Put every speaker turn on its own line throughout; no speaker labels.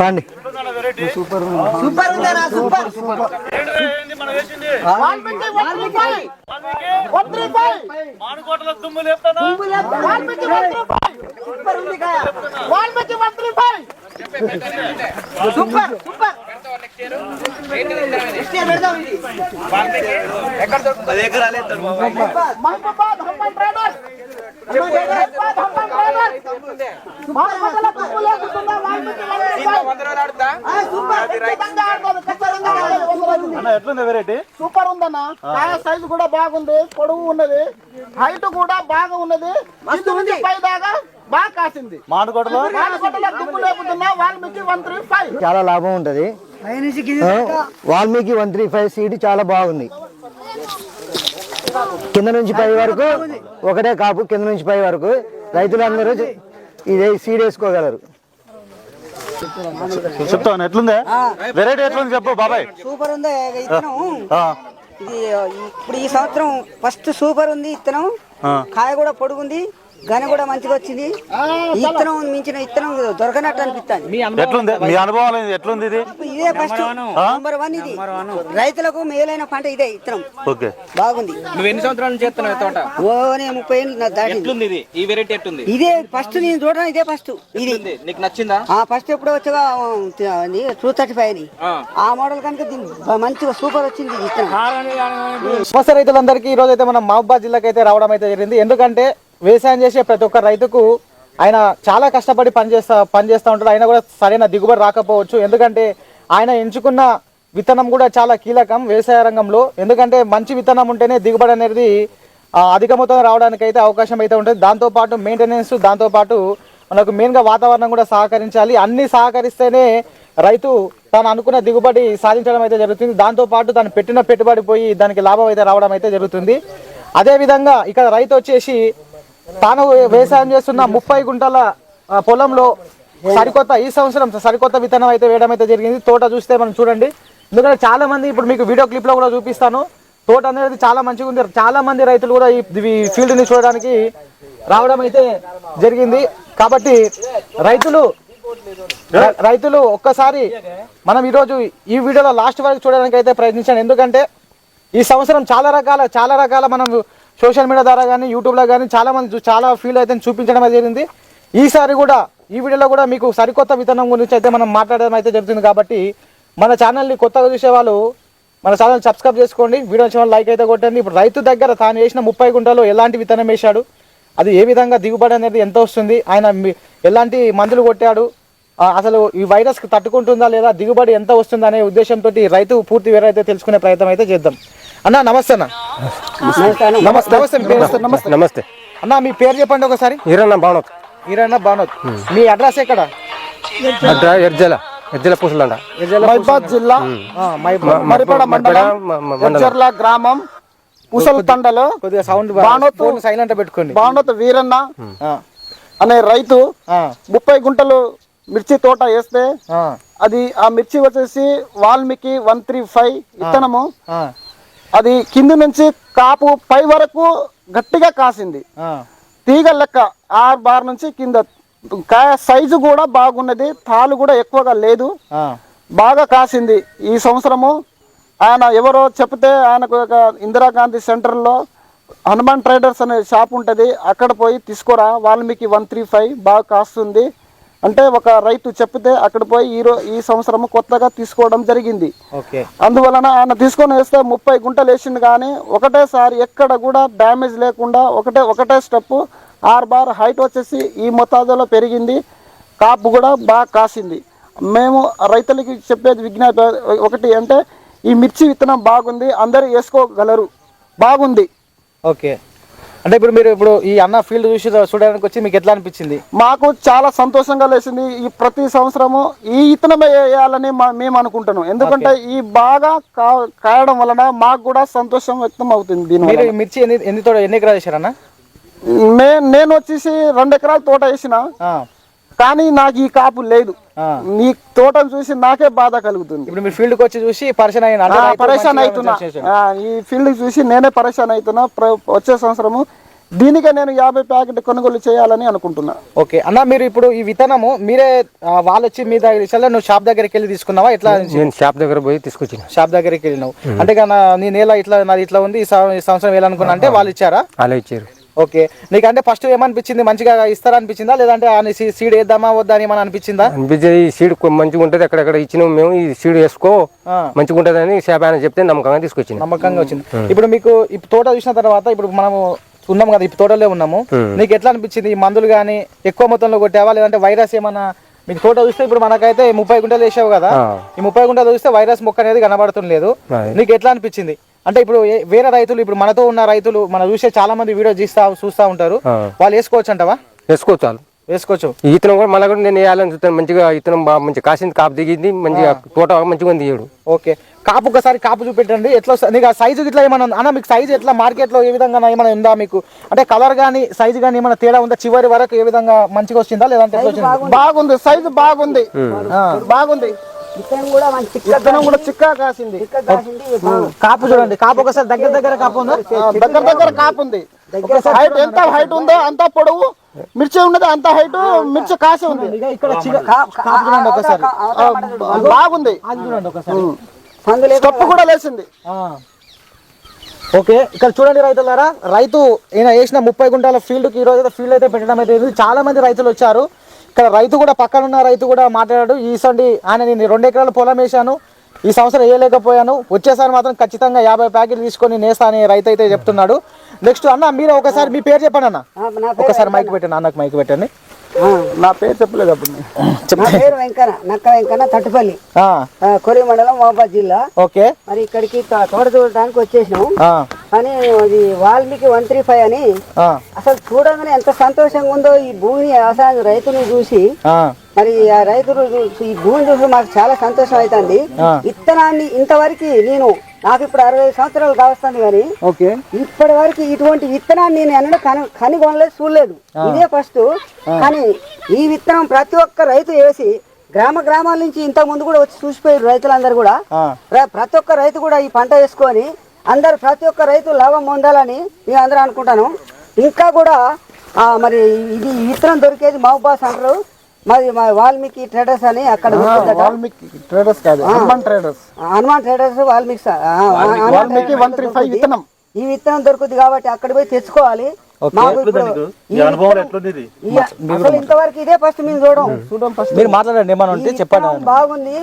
పండి.
Super super super super super super ఖచ్చితంగా ఆడుకోదు
అన్న ఎట్లుంది వెరైటీ
సూపర్ ఉందన్న. కాయ సైజు కూడా బాగుంది పొడవు ఉన్నది హైట్ కూడా బాగా ఉన్నది. మస్తు ఉంది. పై దాకా బాగా కాసింది.
మానుకోటలో
వాల్మీకి దుమ్ము లేపుతున్నా వాల్మీకి వన్ త్రీ ఫైవ్.
చాలా లాభం ఉంటది. Valmiki one three five seed చాలా బాగుంది. కింద నుంచి పై వరకు ఒకటే కాపు కింద నుంచి పై వరకు. రైతులందరూ ఇదే సీడ్ వేసుకోగలరు.
చెప్తాను ఎట్లుంది? వెరైటీ ఎట్లుంది చెప్పు బాబాయ్.
సూపర్ ఉంది ఇత్తనం.
ఆ,
ఇది ఇప్పుడు ఈ సంవత్సరం ఫస్ట్ సూపర్ ఉంది ఇత్తనం. కాయ కూడా పొడుగుంది. గన కూడా మంచిగా వచ్చింది. ఇత్తనం మించిన ఇత్తనం దొరకనట్టు అనిపిస్తుంది.
ఎట్లుంది? మీ అనుభవాలు ఏంది? ఎట్లుంది ఇది?
ఇదే ఫస్ట్ నంబర్ వన్ ఇది. రైతులకు మేలైన పంట ఇదే ఇత్తనం.
ఓకే.
బాగుంది.
నువ్వు ఎన్ని సంవత్సరాల నుంచి చేస్తున్నావు ఈ తోట?
ఓ నేను ముప్పై ఏళ్ళు దాటింది.
ఇది? ఈ వెరైటీ ఎట్లుంది
ఇదే ఫస్ట్ నేను చూడడం ఇదే ఫస్ట్ ఇది?
నీకు నచ్చిందా?
ఆ ఫస్ట్ ఎప్పుడో వచ్చగా టూ థర్టీ ఫైవ్ అని
ఆ.
మోడల్ కనుక మంచిగా సూపర్ వచ్చింది ఇత్తనం.
రైతులందరికీ ఈ రోజు అయితే మనం మహబూబాద్ జిల్లాకి అయితే రావడం అయితే జరిగింది. ఎందుకంటే వ్యవసాయం చేసే ప్రతి ఒక్క రైతుకు ఆయన చాలా కష్టపడి పనిచేస్తా పనిచేస్తూ ఉంటాడు. ఆయన కూడా సరైన దిగుబడి రాకపోవచ్చు. ఎందుకంటే ఆయన ఎంచుకున్న విత్తనం కూడా చాలా కీలకం వ్యవసాయ రంగంలో. ఎందుకంటే మంచి విత్తనం ఉంటేనే దిగుబడి అనేది అధిక మొత్తంలో రావడానికి అయితే అవకాశం అయితే ఉంటుంది. దాంతోపాటు మెయింటెనెన్స్ దాంతోపాటు మనకు మెయిన్గా వాతావరణం కూడా సహకరించాలి. అన్నీ సహకరిస్తేనే రైతు తను అనుకున్న దిగుబడి సాధించడం అయితే జరుగుతుంది. దాంతోపాటు తను పెట్టిన పెట్టుబడి పోయి దానికి లాభం అయితే రావడం అయితే జరుగుతుంది. అదేవిధంగా ఇక్కడ రైతు వచ్చేసి తాను వ్యవసాయం చేస్తున్న ముప్పై గుంటల పొలంలో సరికొత్త ఈ సంవత్సరం సరికొత్త విత్తనం అయితే వేయడం అయితే జరిగింది. తోట చూస్తే మనం చూడండి. ఎందుకంటే చాలా మంది ఇప్పుడు మీకు వీడియో క్లిప్లో కూడా చూపిస్తాను. తోట అనేది చాలా మంచిగా ఉంది. చాలా మంది రైతులు కూడా ఈ ఫీల్డ్ని చూడడానికి రావడం అయితే జరిగింది. కాబట్టి రైతులు రైతులు ఒక్కసారి మనం ఈరోజు ఈ వీడియోలో లాస్ట్ వరకు చూడడానికి అయితే ప్రయత్నించాను ఎందుకంటే ఈ సంవత్సరం చాలా రకాల చాలా రకాల మనం సోషల్ మీడియా ద్వారా కానీ యూట్యూబ్లో కానీ చాలా మంది చాలా ఫీల్ అయితే చూపించడం జరిగింది. ఈసారి కూడా ఈ వీడియోలో కూడా మీకు సరికొత్త విత్తనం గురించి అయితే మనం మాట్లాడడం అయితే జరుగుతుంది కాబట్టి మన ఛానల్ని కొత్తగా చూసే వాళ్ళు మన ఛానల్ సబ్స్క్రైబ్ చేసుకోండి. వీడియో వచ్చిన లైక్ అయితే కొట్టండి. ఇప్పుడు రైతు దగ్గర తాను వేసిన ముప్పై గుంటలో ఎలాంటి విత్తనం వేశాడు? అది ఏ విధంగా దిగుబడి అనేది ఎంత వస్తుంది? ఆయన ఎలాంటి మందులు కొట్టాడు? అసలు ఈ వైరస్కి తట్టుకుంటుందా లేదా? దిగుబడి ఎంత వస్తుందా అనే ఉద్దేశంతో రైతు పూర్తి వివరాలు అయితే తెలుసుకునే ప్రయత్నం అయితే చేద్దాం. అన్న నమస్తే అన్న. నమస్తే నమస్తే మీ పేరు సార్? నమస్తే.
నమస్తే.
అన్న మీ పేరు చెప్పండి ఒకసారి.
ఈరన్న బాగుంది
ఈరన్న బానోత్ మీ అడ్రస్ ఎక్కడ?
ఎర్జల ఎర్జల పూసలంట
మైబాద్ జిల్లా
ఆ, మైబాద్.
మరిపడ మండలం గ్రామం పుసల్ తండలో.
కొద్దిగా సౌండ్ సైలెంట్ పెట్టుకోండి.
బాణోత్ వీరన్న.
ఆ,
అనే రైతు ముప్పై గుంటలు మిర్చి తోట వేస్తే
ఆ,
అది ఆ మిర్చి వచ్చేసి వాల్మీకి వన్ త్రీ ఫైవ్ విత్తనము
ఆ,
అది కింది నుంచి కాపు పై వరకు గట్టిగా కాసింది. తీగ లెక్క ఆరు బార్ నుంచి కింద కాయ సైజు కూడా బాగున్నది తాలు కూడా ఎక్కువగా లేదు. బాగా కాసింది ఈ సంవత్సరము. ఆయన ఎవరో చెప్తే ఆయనకు ఒక ఇందిరాగాంధీ సెంటర్లో హనుమాన్ ట్రేడర్స్ అనే షాప్ ఉంటుంది. అక్కడ పోయి తీసుకోరా వాల్మీకి వన్ త్రీ ఫైవ్ బాగా కాస్తుంది. అంటే ఒక రైతు చెప్తే అక్కడ పోయి ఈ రో ఈ సంవత్సరము కొత్తగా తీసుకోవడం జరిగింది. అందువలన ఆయన తీసుకొని వేస్తే ముప్పై గుంటలు వేసింది కానీ ఒకటేసారి ఎక్కడ కూడా డ్యామేజ్ లేకుండా ఒకటే ఒకటే స్టెప్ ఆరు బార్ హైట్ వచ్చేసి ఈ మొత్తాదులో పెరిగింది. కాపు కూడా బాగా కాసింది. మేము రైతులకి చెప్పేది విజ్ఞాప ఒకటి అంటే ఈ మిర్చి విత్తనం బాగుంది అందరూ వేసుకోగలరు. బాగుంది.
ఓకే. అంటే ఇప్పుడు మీరు ఇప్పుడు ఈ అన్న ఫీల్డ్ చూసి చూడడానికి వచ్చి మీకు ఎట్లా అనిపించింది?
మాకు చాలా సంతోషంగా లేచింది. ఈ ప్రతి సంవత్సరము ఈ ఇత్తనమే వేయాలని మేము అనుకుంటున్నాం. ఎందుకంటే ఈ బాగా కాయడం వలన మాకు కూడా సంతోషం వ్యక్తం అవుతుంది దీని
మిర్చి ఎన్ని ఎన్ని తోట ఎన్ని ఎకరాలు వేసారన్న
నేను వచ్చేసి రెండు ఎకరాల తోట వేసిన. కానీ నాకు ఈ కాపు లేదు. నీ తోటను చూసి నాకే బాధ కలుగుతుంది.
ఇప్పుడు మీరు ఫీల్డ్కి వచ్చి చూసి పరిచయం అయిన మంచిగా
అవుతున్నా. ఈ ఫీల్డ్ చూసి నేనే పరేషాన్ అవుతున్నా. వచ్చే సంవత్సరము దీనికే నేను యాభై ప్యాకెట్ కొనుగోలు చేయాలని అనుకుంటున్నా.
ఓకే. అన్న మీరు ఇప్పుడు ఈ విత్తనము మీరే వాళ్ళు వచ్చి మీ దగ్గర ఇచ్చారా? నువ్వు షాప్ దగ్గరికి వెళ్ళి తీసుకున్నావా? ఎట్లా
నేను షాప్ దగ్గర పోయి తీసుకొచ్చిన.
షాప్ దగ్గరికి వెళ్ళినావు. అంటే నా- నేల ఇట్లా నాది ఇట్లా ఉంది ఈ సంవత్సరం వేయాలనుకున్నా అంటే వాళ్ళు ఇచ్చారా?
అలా ఇచ్చారు.
ఓకే. నీకంటే ఫస్ట్ ఏమనిపించింది? మంచిగా ఇస్తారా అనిపించిందా లేదంటే ఆ సీడ్ వేద్దామా వద్దా అని ఏమైనా అనిపించిందా?
అనిపించేది ఈ సీడ్ మంచిగా ఉంటుంది. అక్కడక్కడ ఇచ్చినాం మేము ఈ సీడ్ వేసుకో. మంచిగా ఉంటుంది అని షాప్ ఆయన చెప్తే నమ్మకంగా తీసుకొచ్చిన.
నమ్మకంగా వచ్చింది. ఇప్పుడు మీకు ఇప్పుడు తోట చూసిన తర్వాత ఇప్పుడు మనము ఉన్నాం కదా ఇప్పుడు తోటలో ఉన్నాము. నీకు ఎట్లా అనిపించింది? ఈ మందులు కానీ ఎక్కువ మొత్తంలో కొట్టావా? లేదంటే వైరస్ ఏమన్నా? మీకు తోట చూస్తే ఇప్పుడు మనకైతే ముప్పై గుంటలు వేసావు కదా. ఈ ముప్పై గుంటలు చూస్తే వైరస్ మొక్క అనేది కనబడుతుండలేదు. నీకు ఎట్లా అనిపించింది? అంటే ఇప్పుడు వేరే రైతులు ఇప్పుడు మనతో ఉన్న రైతులు మన చూసే చాలా మంది వీడియో చూస్తా చూస్తా ఉంటారు. వాళ్ళు వేసుకోవచ్చు అంటవా
వేసుకో చాలు
వేసుకోవచ్చు.
ఈ ఇత్తనం కూడా మళ్ళీ కూడా నేను వేయాలని చూస్తాను. మంచిగా ఇత్తనం బాగా మంచిగా కాసింది కాపు దిగింది మంచిగా తోట మంచిగా ఉంది ఈడు.
ఓకే. కాపు ఒకసారి కాపు చూపెట్టండి. ఎట్లా నీకు ఆ సైజు ఇట్లా ఏమైనా? అన్న మీకు సైజు ఎట్లా? మార్కెట్లో ఏ విధంగా ఏమైనా ఉందా మీకు? అంటే కలర్ కానీ సైజు కానీ ఏమైనా తేడా ఉందా? చివరి వరకు ఏ విధంగా మంచిగా వచ్చిందా? లేదంటే
బాగుంది. సైజు బాగుంది. బాగుంది.
విత్తనం కూడా మంచి చిక్క
విత్తనం కూడా చిక్కగా కాసింది.
చిక్క కాసింది బాగా.
కాపు చూడండి. కాపు ఒకసారి దగ్గర దగ్గర కాపు ఉందా?
దగ్గర దగ్గర కాపు ఉంది. హైట్ ఎంత హైట్ ఉందో అంత పొడవు. మిర్చి ఉన్నది అంత హైట్ మిర్చి కాసి ఉంది.
ఇక ఇక్కడ కాపు చూడండి ఒకసారి.
బాగుంది.
చూడండి ఒకసారి.
స్టెప్ కూడా లేచింది.
ఓకే ఇక్కడ చూడండి రైతులారా. రైతు ఈయన వేసిన ముప్పై గుంటల ఫీల్డ్కి ఈ రోజు అయితే ఫీల్డ్ అయితే పెట్టడం అయితే. చాలా మంది రైతులు వచ్చారు. ఇక్కడ రైతు కూడా పక్కన ఉన్న రైతు కూడా మాట్లాడాడు ఈ సండి ఆయన నేను రెండు ఎకరాల పొలం వేశాను ఈ సంవత్సరం వేయలేకపోయాను వచ్చేసారి మాత్రం ఖచ్చితంగా యాభై ప్యాకెట్లు తీసుకొని నేస్తా అని రైతు అయితే చెప్తున్నాడు. నెక్స్ట్ అన్న మీరు ఒకసారి మీ పేరు చెప్పండి అన్న. ఒకసారి మైక్ పెట్టండి అన్నకు మైక్ పెట్టండి.
నా పేరు చెప్పలేదు అప్పుడు.
నా పేరు వెంకన్న నక్క వెంకన్న తట్టుపల్లి. కొరి మండలం మహబాద్ జిల్లా.
ఓకే.
మరి ఇక్కడికి తోట చూడడానికి వచ్చేసినాం.
ఆ,
కానీ అది వాల్మీకి వన్ త్రీ ఫైవ్ అని
ఆ,
అసలు చూడగానే ఎంత సంతోషంగా ఉందో ఈ భూమిని వ్యవసాయం రైతుని చూసి.
ఆ,
మరి ఆ రైతులు చూసి ఈ భూమిని చూసి మాకు చాలా సంతోషం అవుతుంది. విత్తనాన్ని ఇంతవరకు నేను నాకు ఇప్పుడు అరవై సంవత్సరాలు కావస్తుంది కానీ
ఓకే.
ఇప్పటి వరకు ఇటువంటి విత్తనాన్ని నేను ఎన్నడూ కని కని కొనలేదు చూడలేదు ఇదే ఫస్ట్. కానీ ఈ విత్తనం ప్రతి ఒక్క రైతు వేసి గ్రామ గ్రామాల నుంచి ఇంతకు ముందు కూడా వచ్చి చూసిపోయారు రైతులందరూ కూడా. ప్రతి ఒక్క రైతు కూడా ఈ పంట వేసుకొని అందరు ప్రతి ఒక్క రైతు లాభం పొందాలని మేము అందరూ అనుకుంటాను. ఇంకా కూడా మరి ఇది విత్తనం దొరికేది మహబాస్ అంటారు మరి మా వాల్మీకి ట్రేడర్స్ అని అక్కడ ఉంటుందట.
వాల్మీకి ట్రేడర్స్ కాదు Hanuman traders.
Hanuman traders Valmiki
one three five. విత్తనం.
ఈ విత్తనం దొరుకుతుంది కాబట్టి అక్కడ పోయి తెచ్చుకోవాలి. అసలు ఇంతవరకు ఇదే ఫస్ట్ మేము చూడడం.
చూడడం ఫస్ట్.
మీరు మాట్లాడండి ఏమన్నా ఉంటే
ఈ
చెప్పండి.
బాగుంది.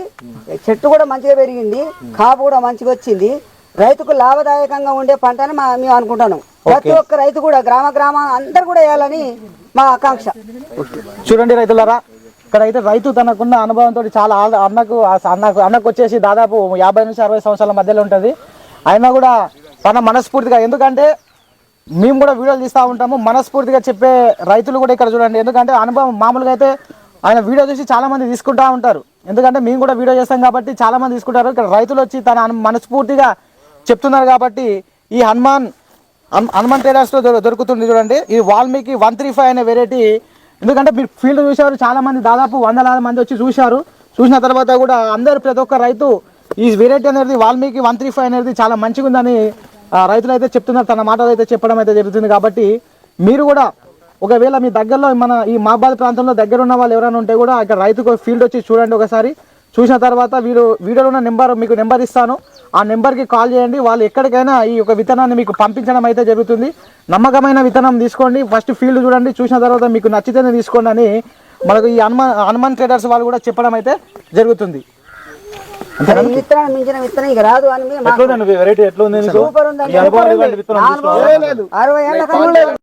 చెట్టు కూడా మంచిగా పెరిగింది. కాపు కూడా మంచిగా వచ్చింది. రైతుకు లాభదాయకంగా ఉండే పంట అని మా- మేము అనుకుంటాను. ప్రతి ఒక్క రైతు కూడా గ్రామ గ్రామ అందరు కూడా వేయాలని మా ఆకాంక్ష.
చూడండి రైతులారా ఇక్కడ అయితే రైతు తనకున్న అనుభవంతో చాలా అన్నకు అన్నకు అన్నకు వచ్చేసి దాదాపు యాభై నుంచి అరవై సంవత్సరాల మధ్యలో ఉంటుంది. అయినా కూడా తన మనస్ఫూర్తిగా ఎందుకంటే మేము కూడా వీడియోలు తీస్తూ ఉంటాము. మనస్ఫూర్తిగా చెప్పే రైతులు కూడా ఇక్కడ చూడండి. ఎందుకంటే అనుభవం మామూలుగా అయితే ఆయన వీడియో చూసి చాలా మంది తీసుకుంటా ఉంటారు. ఎందుకంటే మేము కూడా వీడియో చేస్తాం కాబట్టి చాలా మంది తీసుకుంటారు. ఇక్కడ రైతులు వచ్చి తన మనస్ఫూర్తిగా చెప్తున్నారు కాబట్టి ఈ హనుమాన్ హన్- హనుమాన్ టైలర్స్లో దొరుకుతుంది చూడండి. ఈ వాల్మీకి వన్ త్రీ ఫైవ్ అనే వెరైటీ ఎందుకంటే మీరు ఫీల్డ్ చూశారు చాలామంది దాదాపు వందలాది మంది వచ్చి చూశారు. చూసిన తర్వాత కూడా అందరు ప్రతి ఒక్క రైతు ఈ వెరైటీ అనేది వాల్మీకి వన్ త్రీ ఫైవ్ అనేది చాలా మంచిగా ఉందని ఆ, రైతులు అయితే చెప్తున్నారు. తన మాటలు అయితే చెప్పడం అయితే జరుగుతుంది కాబట్టి మీరు కూడా ఒకవేళ మీ దగ్గరలో మన ఈ మాబాద్ ప్రాంతంలో దగ్గర ఉన్న వాళ్ళు ఎవరైనా ఉంటే కూడా ఇక్కడ రైతుకు ఫీల్డ్ వచ్చి చూడండి ఒకసారి. చూసిన తర్వాత వీరు వీడియోలో ఉన్న నెంబర్ మీకు నెంబర్ ఇస్తాను. ఆ నెంబర్కి కాల్ చేయండి. వాళ్ళు ఎక్కడికైనా ఈ యొక్క విత్తనాన్ని మీకు పంపించడం అయితే జరుగుతుంది. నమ్మకమైన విత్తనం తీసుకోండి. ఫస్ట్ ఫీల్డ్ చూడండి. చూసిన తర్వాత మీకు నచ్చితేనే తీసుకోండి అని మనకు ఈ హనుమాన్ హనుమాన్ ట్రేడర్స్ వాళ్ళు కూడా చెప్పడం అయితే జరుగుతుంది.
విత్తనాన్ని మించిన విత్తనం ఇక రాదు అని? సూపర్ అరవై ఏళ్ళ